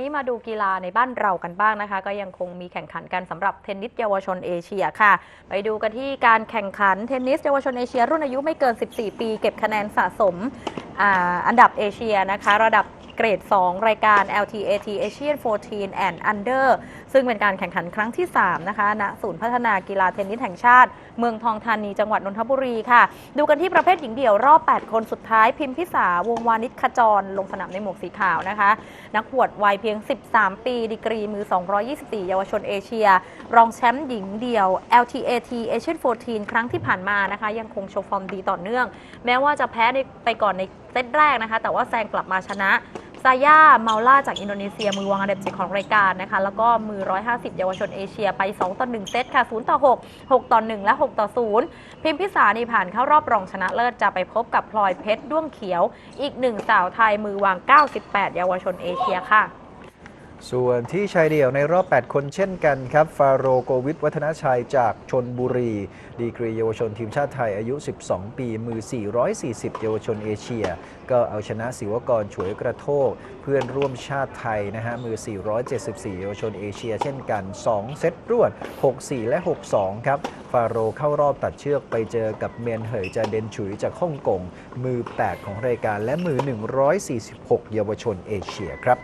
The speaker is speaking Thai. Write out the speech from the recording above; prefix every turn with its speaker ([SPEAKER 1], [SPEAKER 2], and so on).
[SPEAKER 1] นี้มาดูกีฬาในบ้านเรากันบ้างนะคะ ก็ยังคงมีแข่งขันกันสำหรับเทนนิสเยาวชนเอเชียค่ะ ไปดูกันที่การแข่งขันเทนนิสเยาวชนเอเชีย รุ่นอายุไม่เกิน 14 ปี เก็บคะแนนสะสมออันดับเอเชียนะคะ ระดับ เกรด 2 รายการ LTAT Asian 14 and Under ซึ่งเป็นการแข่งขันครั้งที่ 3 นะคะณศูนย์พัฒนากีฬาเทนนิสแห่งชาติ เมืองทองธานีจังหวัดนนทบุรีค่ะ ดูกันที่ประเภทหญิงเดี่ยวรอบ 8 คนสุดท้ายพิมพิสาวงวานิชขจร ลงสนามในหมวกสีขาวนะคะ นักหวดวัยเพียง 13 ปี ดีกรีมือ 224 เยาวชนเอเชีย รองแชมป์หญิงเดี่ยว LTAT Asian 14 ครั้งที่ผ่านมานะคะ ยังคงโชว์ฟอร์มดีต่อเนื่อง แม้ว่าจะแพ้ในไปก่อนในเซตแรกนะคะ แต่ว่าแซงกลับมาชนะ ซาย่าเมาล่าจากอินโดนีเซีย มือวางอันดับ7ของรายการนะคะ แล้วก็มือ 150 เยาวชนเอเชียไป 2 ต่อ 1 เซตค่ะ 0 ต่อ 6 6 ต่อ 1 และ 6 ต่อ 0 พิมพิสานีผ่านเข้ารอบรองชนะเลิศจะไปพบกับพลอยเพชรด้วงเขียว อีกหนึ่งสาวไทยมือวาง 98 เยาวชนเอเชียค่ะ
[SPEAKER 2] ส่วนที่ชายเดี่ยวในรอบ 8 คนเช่นกันครับ ฟาโรโกวิทวัฒนชัยจากชนบุรี ดีกรีเยาวชนทีมชาติไทยอายุ 12 ปี มือ 440 เยาวชนเอเชีย ก็เอาชนะศิวกรฉวยกระโทก เพื่อนร่วมชาติไทยนะฮะ มือ 474 เยาวชนเอเชีย เช่นกัน 2 เซตรวด 6-4 และ 6-2 ครับ ฟาโรเข้ารอบตัดเชือกไปเจอกับเมียนเหยจาเดนฉุยจากฮ่องกง มือ 8 ของรายการและมือ 146 เยาวชนเอเชียครับ